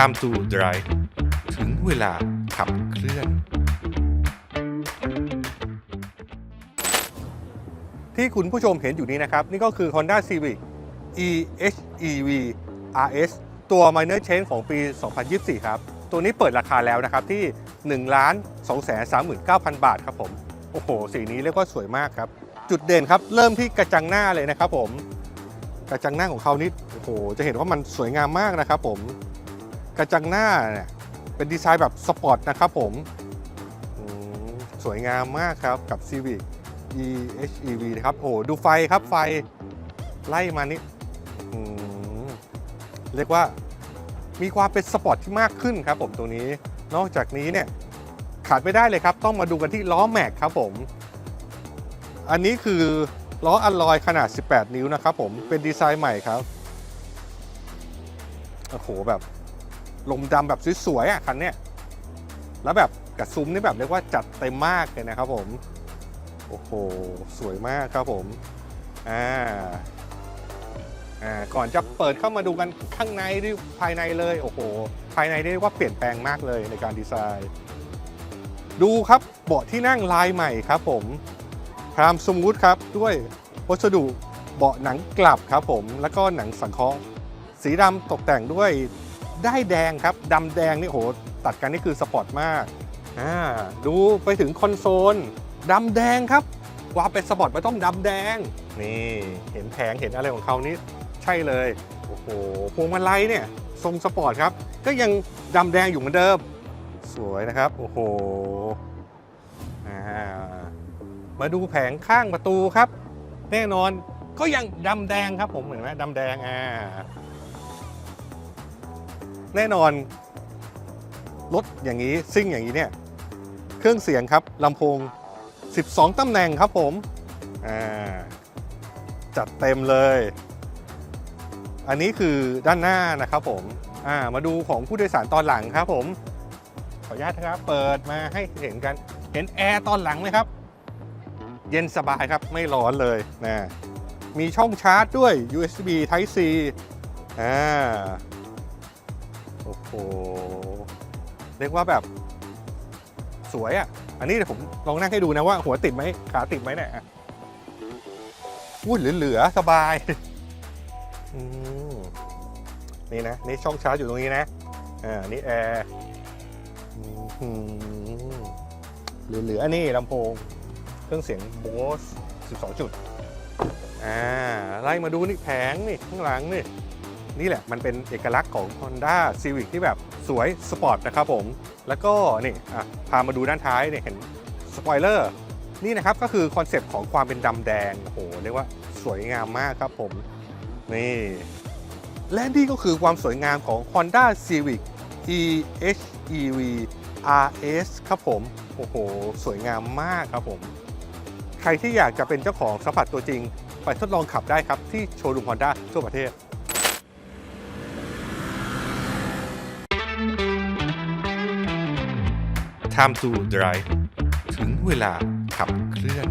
Time to Drive ถึงเวลาขับเคลื่อน ที่คุณผู้ชมเห็นอยู่นี้นะครับ นี่ก็คือ Honda Civic EHEV RS ตัว Minor Change ของปี 2024 ครับ ตัวนี้เปิดราคาแล้วนะครับที่ 1 2 3 9 0 0 0บาทครับผม โอ้โห สีนี้เรียกว่าสวยมากครับ จุดเด่นครับ เริ่มที่กระจังหน้าเลยนะครับผม กระจังหน้าของเขานี่โอ้โห จะเห็นว่ามันสวยงามมากนะครับผม กระจังหน้าเนี่ยเป็นดีไซน์แบบสปอร์ตนะครับผมมสวยงามมากครับกับ Civic EHEV นะครับโอ้โหดูไฟครับไฟไล่มานี่เรียกว่ามีความเป็นสปอร์ตที่มากขึ้นครับผมตรงนี้ นอกจากนี้เนี่ยขาดไม่ได้เลยครับ ต้องมาดูกันที่ล้อแม็กครับผม อันนี้คือล้ออัลลอยขนาด 18 นิ้วนะครับผมเป็นดีไซน์ใหม่ครับโอ้โหแบบ ลมดำแบบสวยๆอะคันเนี้ยแล้วแบบกับซุ้มนี่แบบเรียกว่าจัดเต็มมากเลยนะครับผมโอ้โหสวยมากครับผมอ่าอ่าก่อนจะเปิดเข้ามาดูกันข้างในหรือภายในเลยโอ้โหภายในเรียกว่าเปลี่ยนแปลงมากเลยในการดีไซน์ ดูครับเบาะที่นั่งลายใหม่ครับผมพรามสมูทครับด้วยวัสดุเบาะหนังกลับครับผม แล้วก็หนังสังเคราะห์สีดำตกแต่งด้วย ได้แดงครับดำแดงนี่โหตัดกันนี่คือสปอร์ตมากอ่าดูไปถึงคอนโซลดำแดงครับว่าเป็นสปอร์ตไม่ต้องดำแดง นี่เห็นแผงเห็นอะไรของเขานี่ใช่เลยโอ้โหพวงมาลัยเนี่ยทรงสปอร์ตครับ ก็ยังดำแดงอยู่เหมือนเดิม สวยนะครับ โอ้โหอ่ามาดูแผงข้างประตูครับ แน่นอนก็ยังดำแดงครับผมเห็นไหมดำแดงอ่า แน่นอน รถอย่างนี้ซิ่งอย่างนี้เนี่ย เครื่องเสียงครับลำโพง 12 ตำแหน่งครับผมจัดเต็มเลย อันนี้คือด้านหน้านะครับผมามาดูของผู้โดยสารตอนหลังครับผม ขออนุญาตนะครับ เปิดมาให้เห็นกันเห็นแอร์ตอนหลังไหมครับ เย็นสบายครับไม่ร้อนเลยนะมีช่องชาร์จด้วย USB Type C อ่า โอ้โห เรียกว่าแบบ สวยอะ อันนี้เดี๋ยวผมลองนั่งให้ดูนะว่าหัวติดไหมขาติดไหมเนี่ยอุ้ยเหลือๆสบายอืมนี่นะ นี่ช่องชาร์จอยู่ตรงนี้นะ อ่า นี่แอร์อืมเหลือๆอันนี้ลำโพง เครื่องเสียง Bose 12 จุด อ่า ไล่มาดูนี่แผงนี่ ข้างหลังนี่ นี่แหละมันเป็นเอกลักษณ์ของ Honda Civic ที่แบบสวยสปอร์ตนะครับผม แล้วก็นี่อะพามาดูด้านท้ายเนี่ยเห็นสปอยเลอร์นี่นะครับก็คือคอนเซปต์ของความเป็นดำแดงโอ้โหเรียกว่าสวยงามมากครับผม นี่และนี่ก็คือความสวยงามของ Honda Civic EHEV RS ครับผม โอ้โห สวยงามมากครับผม ใครที่อยากจะเป็นเจ้าของสัมผัสตัวจริง ไปทดลองขับได้ครับที่โชว์รูม Honda ทั่วประเทศ Time to Drive ถึงเวลาขับเคลื่อน